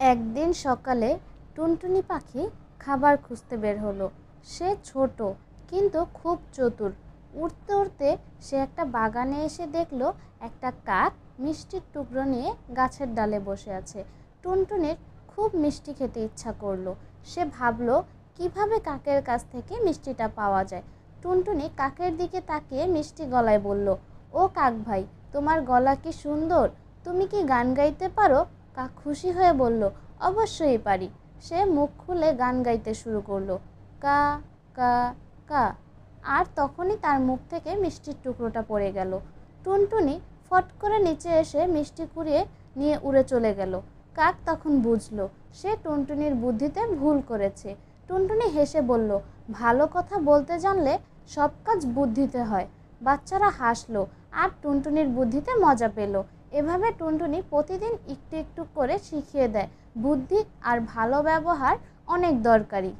একদিন সকালে টুনটুনি পাখি খাবার খুঁজতে বের হলো। সে ছোট, কিন্তু খুব চতুর। উড়তে উড়তে সে একটা বাগানে এসে দেখল একটা কাক মিষ্টির টুকরো নিয়ে গাছের ডালে বসে আছে। টুনটুনির খুব মিষ্টি খেতে ইচ্ছা করল। সে ভাবলো, কীভাবে কাকের কাছ থেকে মিষ্টিটা পাওয়া যায়? টুনটুনি কাকের দিকে তাকিয়ে মিষ্টি গলায় বলল, ও কাক ভাই, তোমার গলা কি সুন্দর? তুমি কি গান গাইতে পারো? কাক খুশি হয়ে বলল, অবশ্যই পারি। সে মুখ খুলে গান গাইতে শুরু করল, কা কা কা। আর তখনই তার মুখ থেকে মিষ্টির টুকরোটা পড়ে গেল। টুনটুনি ফট করে নিচে এসে মিষ্টি কুড়িয়ে নিয়ে উড়ে চলে গেল। কাক তখন বুঝলো, সে টুনটুনির বুদ্ধিতে ভুল করেছে। টুনটুনি হেসে বলল, ভালো কথা বলতে জানলে সব কাজ বুদ্ধিতে হয়। বাচ্চারা হাসলো, আর টুনটুনির বুদ্ধিতে মজা পেল। এভাবে টুনটুনি প্রতিদিন একটু একটু করে শিখিয়ে দেয়। বুদ্ধি আর ভালো ব্যবহার অনেক দরকারি।